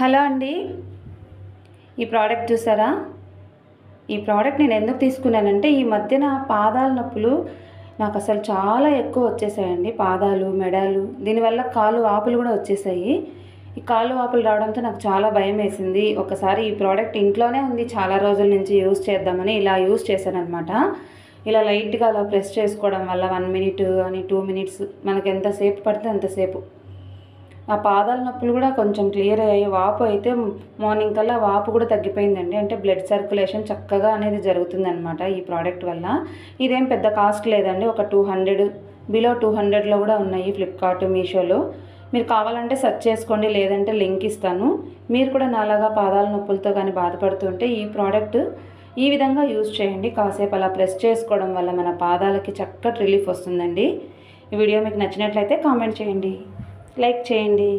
Hello అండి. ఈ product చూసారా? ఈ ప్రోడక్ట్ నేను ఎందుకు తీసుకున్నానంటే ఈ మధ్యన పాదాల నొప్పులు నాకు అసలు చాలా ఎక్కువ వచ్చేసాయండి. పాదాలు మెడలు దీనివల్ల కాలు వాపులు కూడా వచ్చేసాయి. ఈ కాలు వాపులు రావడంతో నాకు చాలా భయం వేసింది. ఒకసారి ఈ ప్రోడక్ట్ ఇంట్లోనే ఉంది. చాలా రోజుల నుంచి యూస్ చేద్దామని ఇలా యూస్ చేశాను ఇలా లైట్గా అలా ప్రెస్ చేసుకోవడం వల్ల వన్ మినిట్ అని టూ మినిట్స్ మనకు ఎంతసేపు పడితే అంతసేపు ఆ పాదాల నొప్పులు కూడా కొంచెం క్లియర్ అయ్యాయి. వాపు అయితే మార్నింగ్ కల్లా వాపు కూడా తగ్గిపోయిందండి. అంటే బ్లడ్ సర్క్యులేషన్ చక్కగా అనేది జరుగుతుందన్నమాట ఈ ప్రోడక్ట్ వల్ల. ఇదేం పెద్ద కాస్ట్ లేదండి. ఒక టూ హండ్రెడ్ బిలో టూ హండ్రెడ్లో కూడా ఉన్నాయి ఫ్లిప్కార్ట్ మీషోలో. మీరు కావాలంటే సెర్చ్ చేసుకోండి. లేదంటే లింక్ ఇస్తాను. మీరు కూడా నాలాగా పాదాల నొప్పులతో కానీ బాధపడుతుంటే ఈ ప్రోడక్ట్ ఈ విధంగా యూజ్ చేయండి. కాసేపు అలా ప్రెస్ చేసుకోవడం వల్ల మన పాదాలకి చక్కటి రిలీఫ్ వస్తుందండి. ఈ వీడియో మీకు నచ్చినట్లయితే కామెంట్ చేయండి. లైక్ చేయండి.